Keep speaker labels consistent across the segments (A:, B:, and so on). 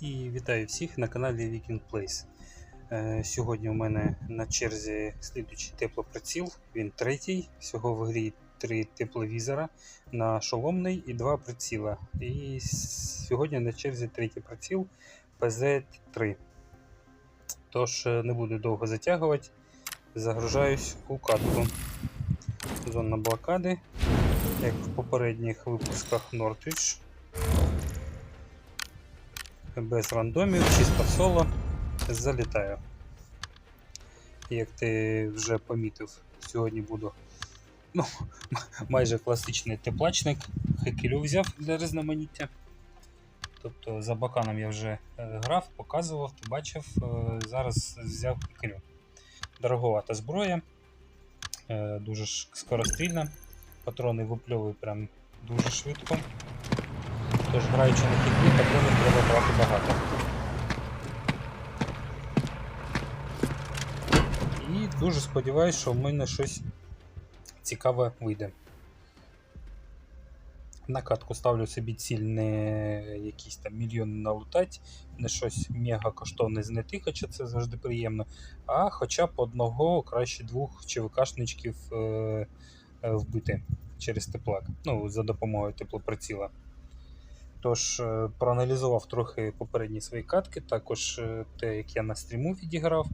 A: І вітаю всіх на каналі Weekend Place. Е, Сьогодні у мене на черзі слідуючий теплоприціл. Він третій. Всього в грі три тепловізора на шоломний і два приціла. І сьогодні на черзі третій приціл PZ3. Тож е, не буду довго затягувати. Загружаюсь у катку. Зона блокади, як в попередніх випусках Northwich без рандомів, чисто соло. Залітаю. Як ти вже помітив, сьогодні буду ну, майже класичний теплачник. Хекелю взяв для різноманіття. Тобто за баканом я вже е, грав, показував, ти бачив. е, Зараз взяв хекелю. Дороговата зброя, е, дуже скорострільна. Патрони випльовую прям дуже швидко. Тож граючи на хітлі, патронів треба брати багато. І дуже сподіваюся, що в мене щось цікаве вийде. На катку ставлю собі ціль не якийсь там мільйон налутать, не щось мега коштовне знайти, хоча це завжди приємно, а хоча б одного, краще двох ЧВКшничків е, е, вбити через теплак. Ну, за допомогою теплоприціла. Тож, е, проаналізував трохи попередні свої катки, також е, те, як я на стріму відіграв.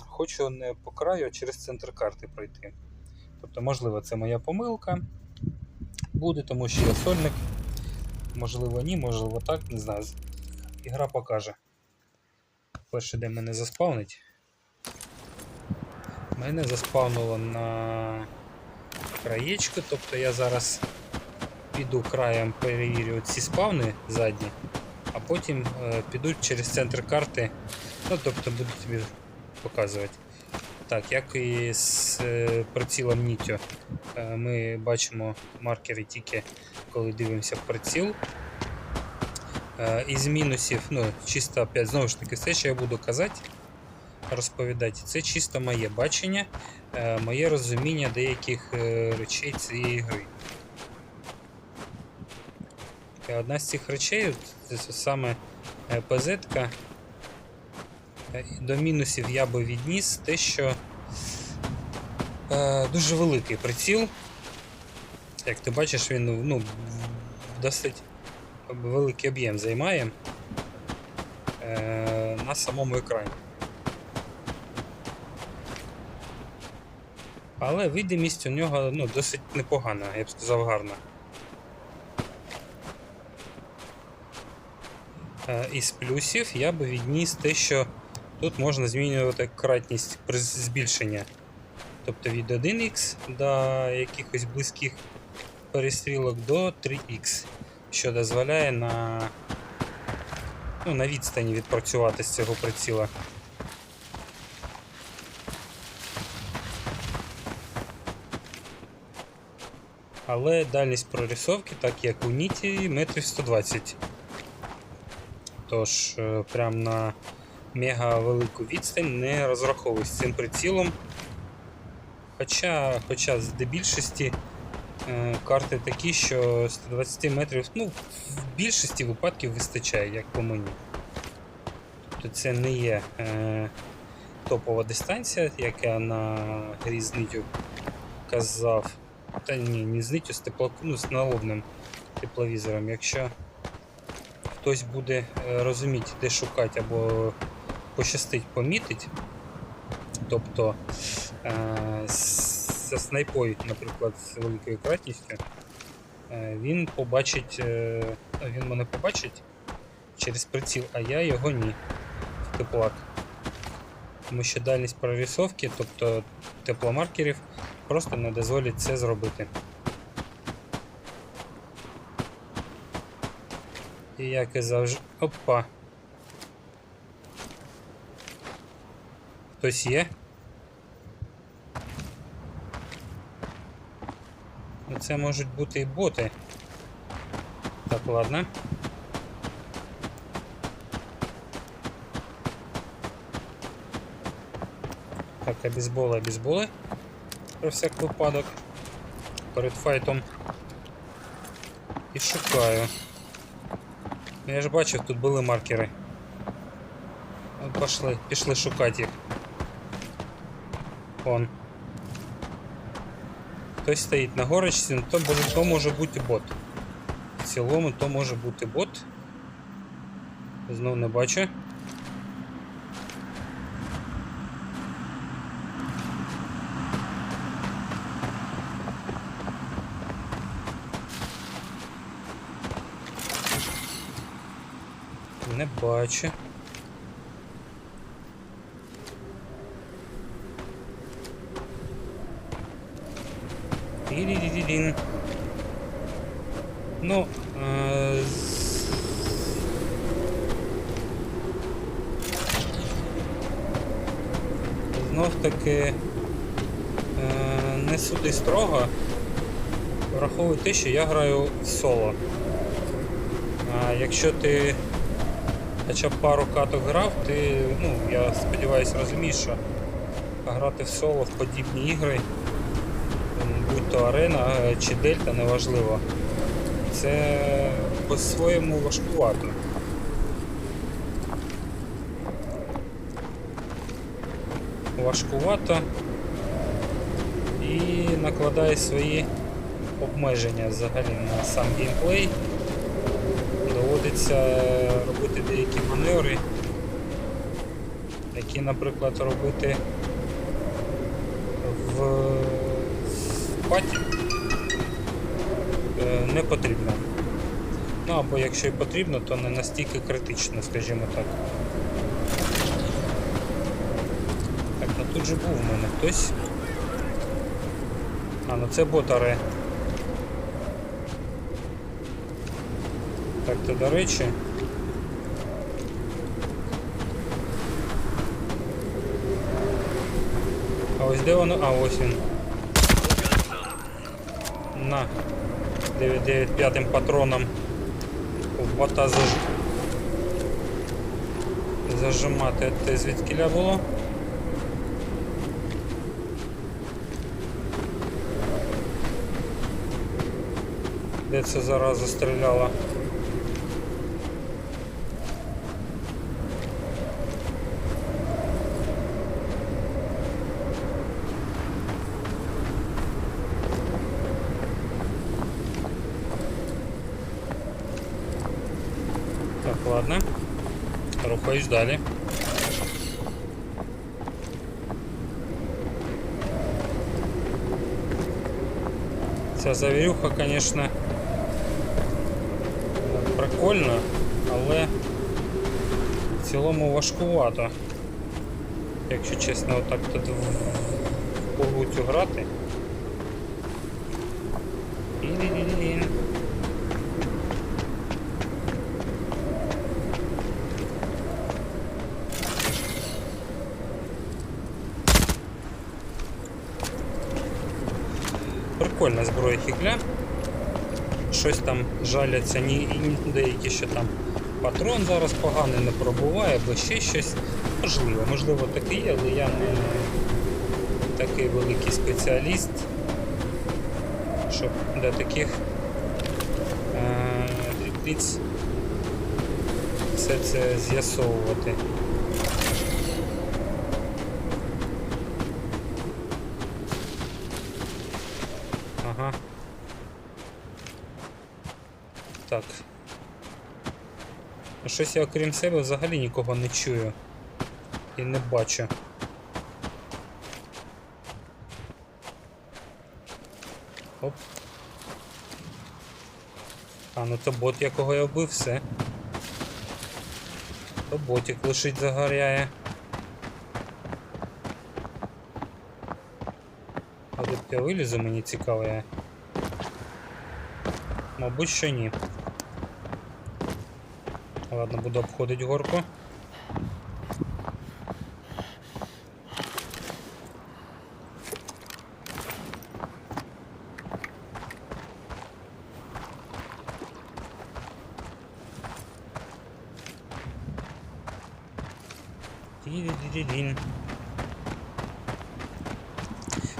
A: Хочу не по краю, а через центр карти пройти. Тобто, можливо, це моя помилка буде, тому що я сольник. Можливо, ні, можливо так, не знаю. Ігра покаже. Перший день мене заспавнить. Мене заспавнило на краєчку, тобто я зараз піду краєм перевірю ці спавни задні, а потім е, піду через центр карти, ну тобто буду тобі показувати. Так, як і з е, прицілом Нітю, е, ми бачимо маркери тільки коли дивимося в приціл. Із мінусів, ну, чисто опять, знову ж таки, все, що я буду казати, розповідати, це чисто моє бачення, моє розуміння деяких речей цієї гри. Е, Одна з цих речей, це саме е, е, до мінусів я би відніс те, що е, дуже великий приціл. Як ти бачиш, він ну, досить великий об'єм займає е, на самому екрані. Але видимість у нього ну, досить непогана, я б сказав, гарна. Із плюсів я би відніс те, що тут можна змінювати кратність збільшення. Тобто від 1х до якихось близьких перестрілок до 3х, що дозволяє на, ну, на відстані відпрацювати з цього приціла. Але дальність прорисовки, так як у Ніті, метрів 120. Тож, е, прям на мега велику відстань не розраховуюсь з цим прицілом. Хоча, хоча з більшості е, карти такі, що 120 метрів ну, в більшості випадків вистачає, як по мені. Тобто це не є е, топова дистанція, як я на нитю казав. Та ні, не з нитю, з тепло, ну, з налобним тепловізором. Якщо хтось буде е, розуміти, де шукати або пощастить помітить, тобто е, з- зі снайпою, наприклад, з великою кратністю, е, він побачить, він мене побачить через приціл, а я його ні в теплак. Тому що дальність прорисовки, тобто тепломаркерів, просто не дозволить це зробити. І як і завжди. Опа. Хтось є? Ну, Це можуть бути і боти. Так, ладно. Так, обезболи, обезболи. Про всяк випадок. Перед файтом. І шукаю. Ну, Я ж бачив, тут були маркери. От пішли, пішли шукати їх. Вон. Хтось стоїть на горочці, ну то, то може бути бот. В цілому то може бути бот. Знов не бачу. Бачу. Тірі-ді-ді-дін. Ну, е, знов таки е, не суди строго. Враховуй те, що я граю в соло. А якщо ти хоча б пару каток грав, ти, ну, я сподіваюся, розумієш, що грати в соло в подібні ігри, будь то арена е, чи дельта, неважливо. Це по-своєму важкувато. Важкувато і накладає свої обмеження взагалі на сам геймплей. Доводиться робити деякі маневри, які, наприклад, робити в, в паті е, не потрібно. Ну або якщо і потрібно, то не настільки критично, скажімо так. Так, ну тут же був у мене хтось. А, ну це ботаре. Так, то до речі. А ось де воно? А, ось він. На. 995 патроном в бота заж... зажимати. Те звідкіля було? Де це зараз застріляла? Так, ладно. Рухаюсь далі. Ця завірюха, конечно, прикольна, але в цілому важкувато. Якщо чесно, отак тут в погутю грати. Прикольна зброя хігля. Щось там жаляться, ні, і деякі що там патрон зараз поганий не пробуває, або ще щось. Можливо, можливо таке але я не такий великий спеціаліст, щоб для таких е, дрібниць все це з'ясовувати. Ага. Так. Щось я окрім себе взагалі нікого не чую. І не бачу. Оп. А, ну то бот, якого я вбив, все. То ботик лишить загоряє. А тут я вилізу, мені цікаво я. Мабуть, що ні. Ладно, буду обходити горку.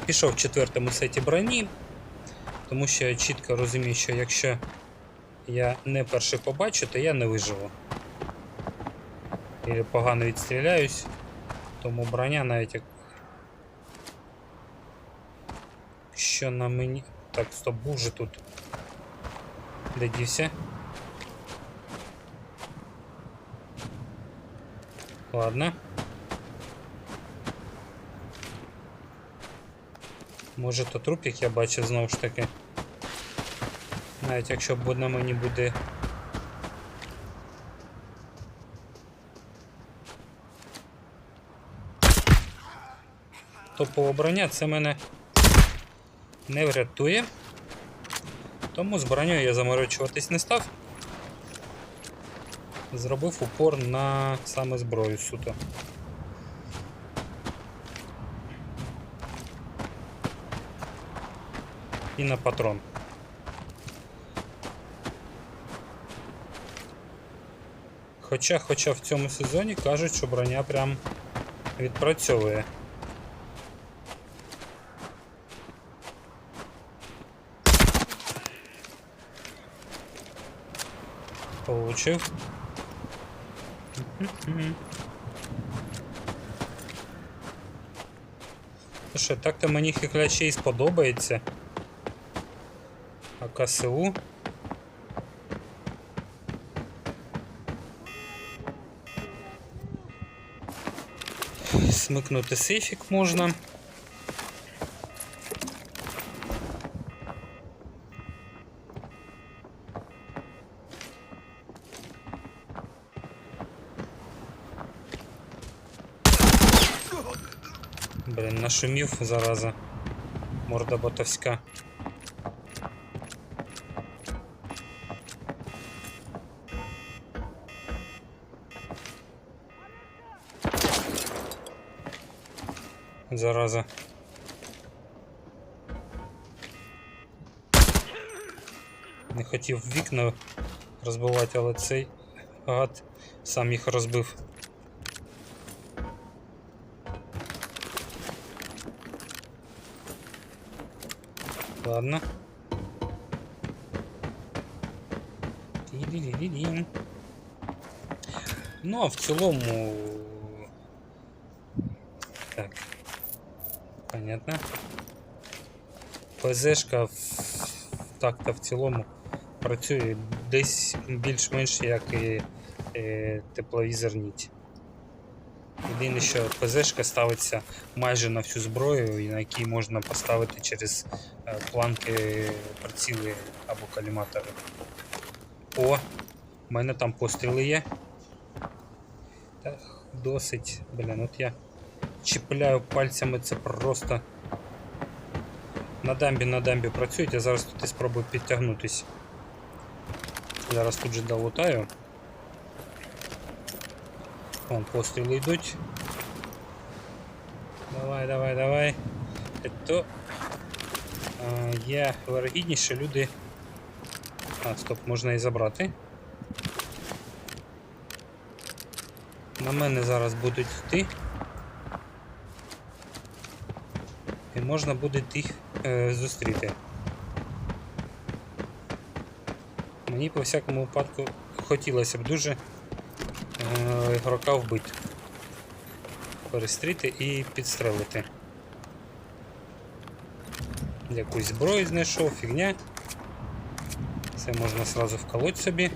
A: Пішов в четвертому сеті броні, тому що я чітко розумію, що якщо я не перший побачу, то я не виживу. І погано відстріляюсь, тому броня навіть як. Що на мені. Так, стоп, був же тут. Де дівся? Ладно. Може то трупік я бачив знову ж таки. Навіть якщо б на мені буде. Топова броня це мене не врятує. Тому з бронею я заморочуватись не став. Зробив упор на саме зброю суто. І на патрон. Хоча, хоча в цьому сезоні кажуть, що броня прям відпрацьовує. Получив. Мгм. Слушай, так-то мені хикляче і сподобається. А КСУ. Смикнути сейфік можна. Нашумів зараза. Морда ботовська. Зараза. Не хотів вікна розбивати, але цей гад сам їх розбив. Ладно. Ну, а в цілому. Так. Понятно. ПЗшка в... так-то в цілому працює десь більш-менш як і е, тепловізор ніть. Єдине, що ПЗшка ставиться майже на всю зброю, і на якій можна поставити через планки приціли або каліматори. О, в мене там постріли є. Та досить, блін, от я чіпляю пальцями, це просто. На дамбі, на дамбі працюють, я зараз тут і спробую підтягнутись. Зараз тут же долутаю. Вон постріли йдуть. Давай, давай, давай. То а, є вирогідність, що люди. А, стоп, можна і забрати. На мене зараз будуть йти. І можна буде їх е, зустріти. Мені по всякому випадку хотілося б дуже е, ігрока вбити. Перестріти і підстрелити. Якусь зброю знайшов, фігня. Це можна сразу вколоть собі.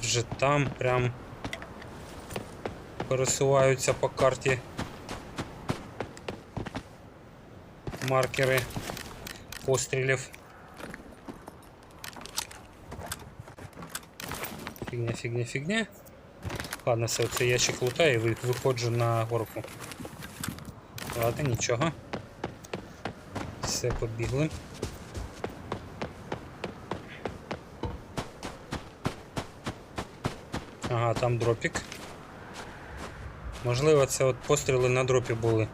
A: Вже там прям пересуваються по карті маркери пострілів. Фігня, фігня, фігня. Ладно, все, це ящик лутаю і ви- виходжу на горку. Ладно, нічого. Все, побігли. Ага, там дропік. Можливо, це от постріли на дропі були.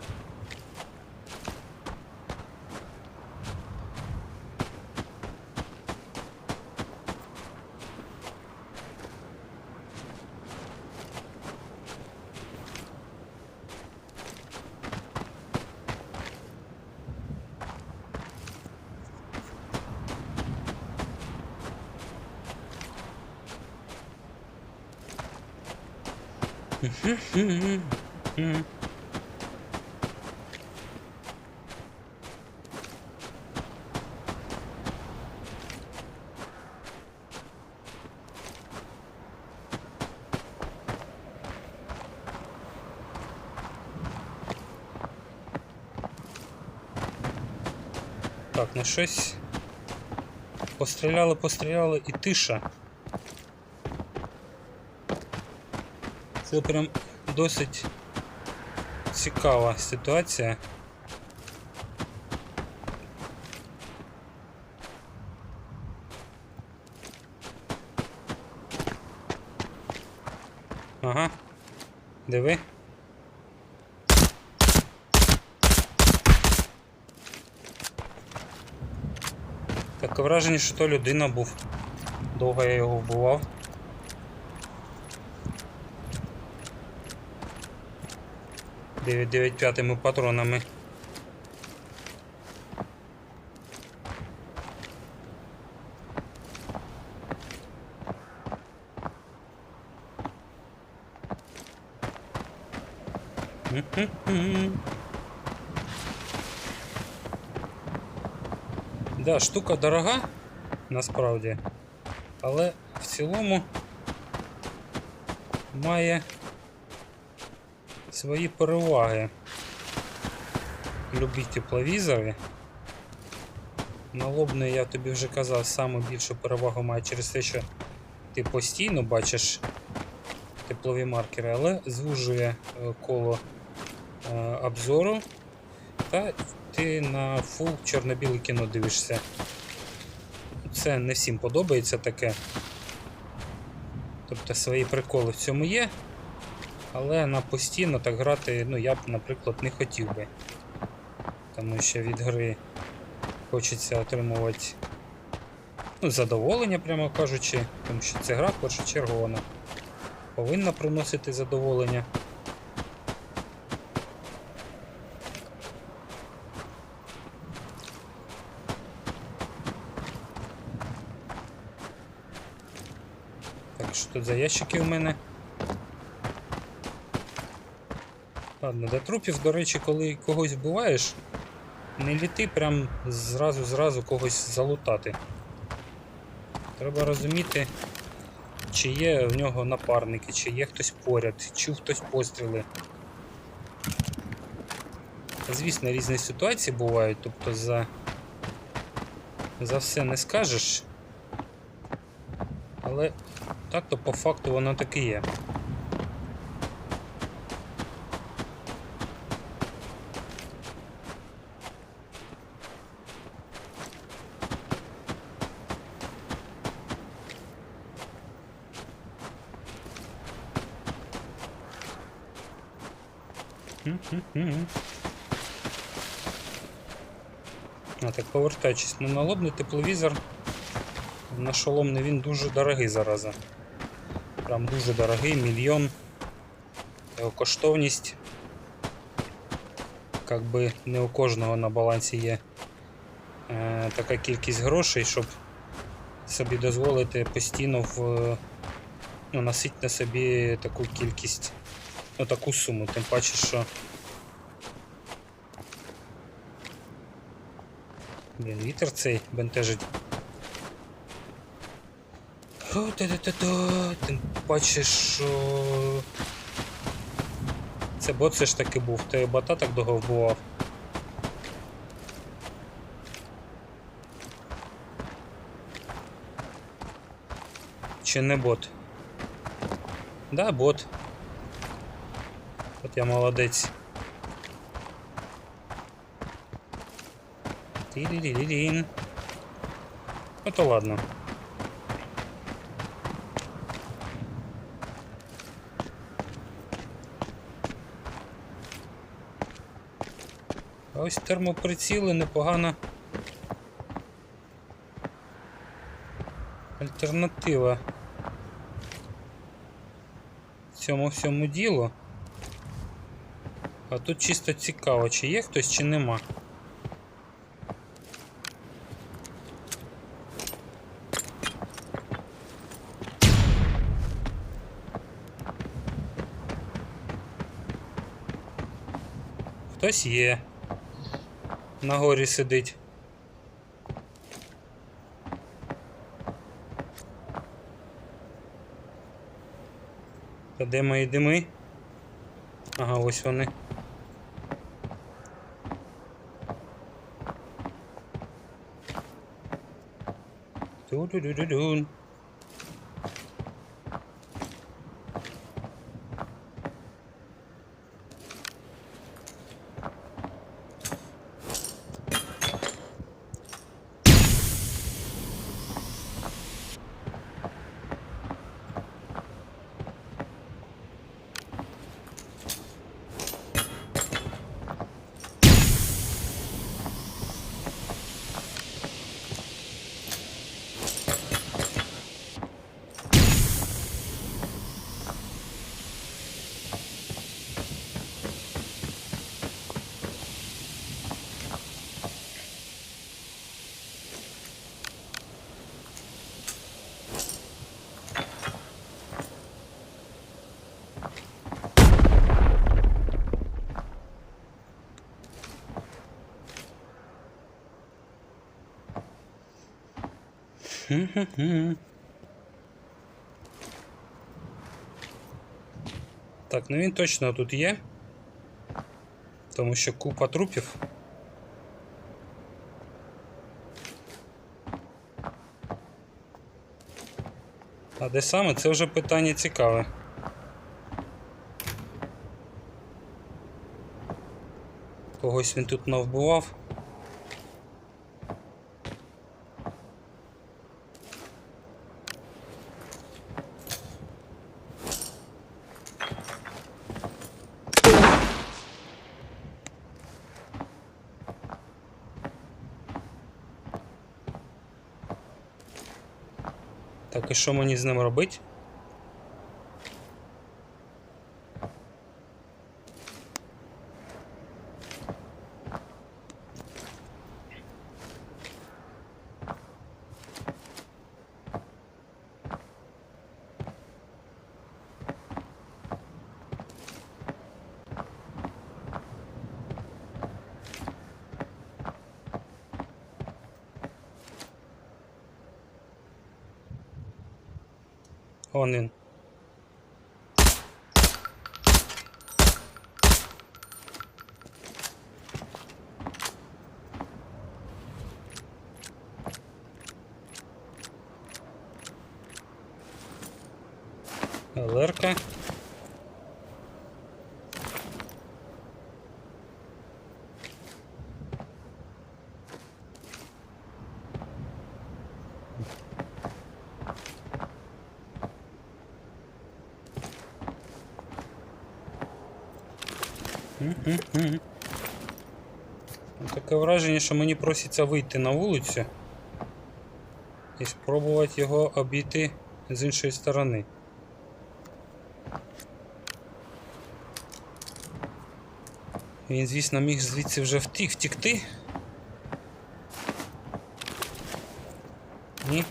A: Так, ну щось. Постріляли, постріляли і тиша. Це прям досить цікава ситуація. Ага. Диви. Таке враження, що то людина був. Довго я його вбивав. Дев'ять дев'ять п'ятими патронами. Да, штука дорога, насправді, але в цілому має свої переваги. Любі тепловізори. Налобний, я тобі вже казав, саме більшу перевагу має через те, що ти постійно бачиш теплові маркери, але звужує е, коло е, обзору та ти на фул чорно-біле кіно дивишся. Це не всім подобається таке. Тобто свої приколи в цьому є, але на постійно так грати, ну я б, наприклад, не хотів би. Тому що від гри хочеться отримувати ну, задоволення, прямо кажучи, тому що ця гра вона повинна приносити задоволення. Так, що тут за ящики в мене? Ладно, до трупів, до речі, коли когось вбиваєш, не літи прям зразу-зразу когось залутати. Треба розуміти, чи є в нього напарники, чи є хтось поряд, чув хтось постріли. Звісно, різні ситуації бувають, тобто за, за все не скажеш. Але так то по факту воно так і є. Повертаючись на налобний тепловізор. На шоломний він дуже дорогий зараза. Прям дуже дорогий, мільйон. Його коштовність. Как би не у кожного на балансі є е, така кількість грошей, щоб собі дозволити постійно в, ну, носити на собі таку кількість, ну таку суму, тим паче, що Блін, вітер цей бентежить. О, та-та-та-та. Тим паче, що. Це бот все ж таки був, ти бота так довго вбивав. Чи не бот? Да, бот. От я молодець. Ну то ладно. А ось термоприціли непогана альтернатива цьому всьому ділу. А тут чисто цікаво, чи є хтось, чи нема. Хтось є. На горі сидить. Та де мої дими? Ага, ось вони. Ту-ду-ду-ду-дун. Так, ну він точно тут є. Тому що купа трупів. А де саме? Це вже питання цікаве. Когось він тут навбував. Так, і що мені з ним робити? Вон він. ЛРка. Таке враження, що мені проситься вийти на вулицю і спробувати його обійти з іншої сторони. Він, звісно, міг звідси вже втік, втікти. Ні.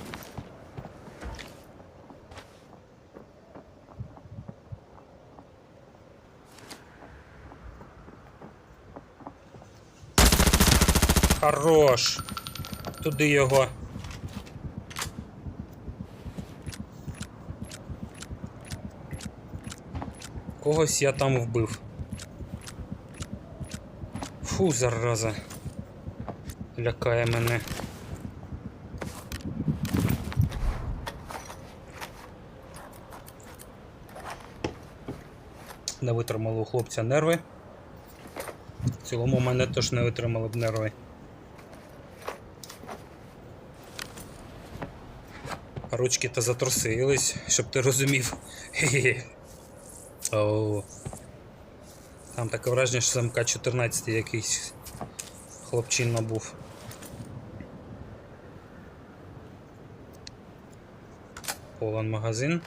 A: Хорош. Туди його. Когось я там вбив. Фу, зараза. Лякає мене. Не витримали у хлопця нерви. В цілому мене теж не витримали б нерви. Ручки то затрусились, щоб ти розумів. Оу. Там таке враження, що замка 14 якийсь хлопчина був. Повен магазин.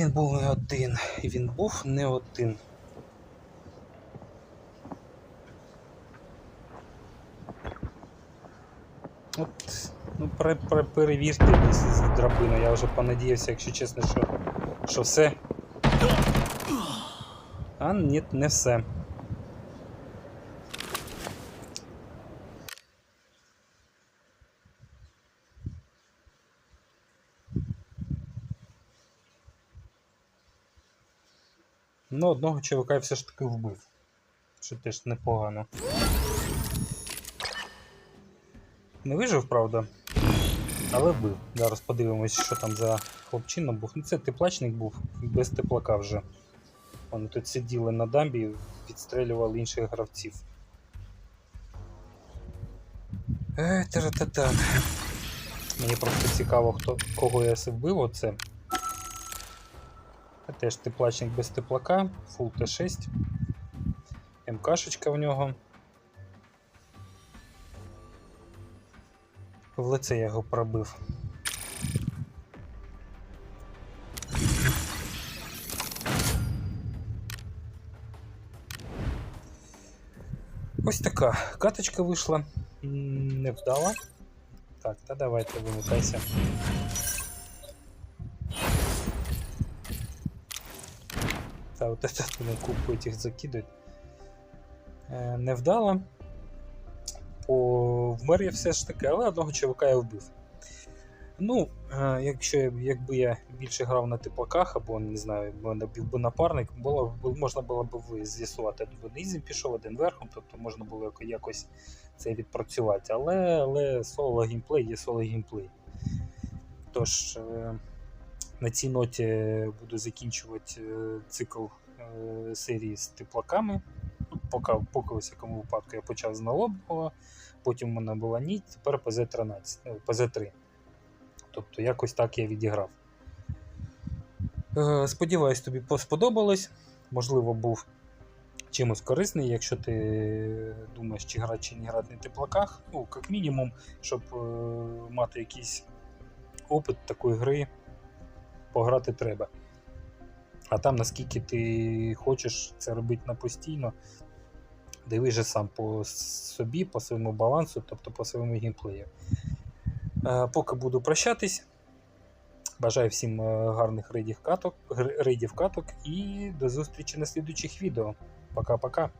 A: Він був не один. Він був не один. От, ну, при, при, перевірте з драбину. Я вже понадіявся, якщо чесно, що, що все. А ні, не все. Ну, одного чоловіка я все ж таки вбив. Що теж непогано. Не вижив, правда. Але вбив. Зараз подивимось, що там за хлопчина був. Ну це теплачник був без теплака вже. Вони тут сиділи на дамбі, і відстрелювали інших гравців. Е, та-та-та. Мені просто цікаво, хто, кого я вбив оце. Теж теплачник без теплака, Full Т6. МКшечка в нього. В лице я його пробив. Ось така каточка вийшла. Не вдала. Так, та давайте вимикайся. От это на этих закидують. Е, не. По... Вмер я все ж таки, але одного чувака я вбив. Ну, е, якщо якби я більше грав на теплаках, або не знаю, мене був би напарник, було, можна було б з'ясувати, один ізім пішов, один верхом, тобто можна було яко- якось це відпрацювати. Але, але соло геймплей є соло геймплей. Тож, е, на цій ноті буду закінчувати цикл серії з теплаками. Поки, поки у всякому випадку я почав з налобного, потім у мене була ніч, тепер ПЗ-13, ну, ПЗ-3. Тобто якось так я відіграв. Е, Сподіваюсь, тобі сподобалось. Можливо, був чимось корисний, якщо ти думаєш, чи грати, чи не грати на теплаках. Ну, як мінімум, щоб е, мати якийсь опит такої гри, пограти треба. А там, наскільки ти хочеш це робити на постійно, дивись же сам по собі, по своєму балансу, тобто по своєму геймплею. Е, Поки буду прощатись. Бажаю всім е, гарних рейдів каток, рейдів каток і до зустрічі на слідуючих відео. Пока-пока.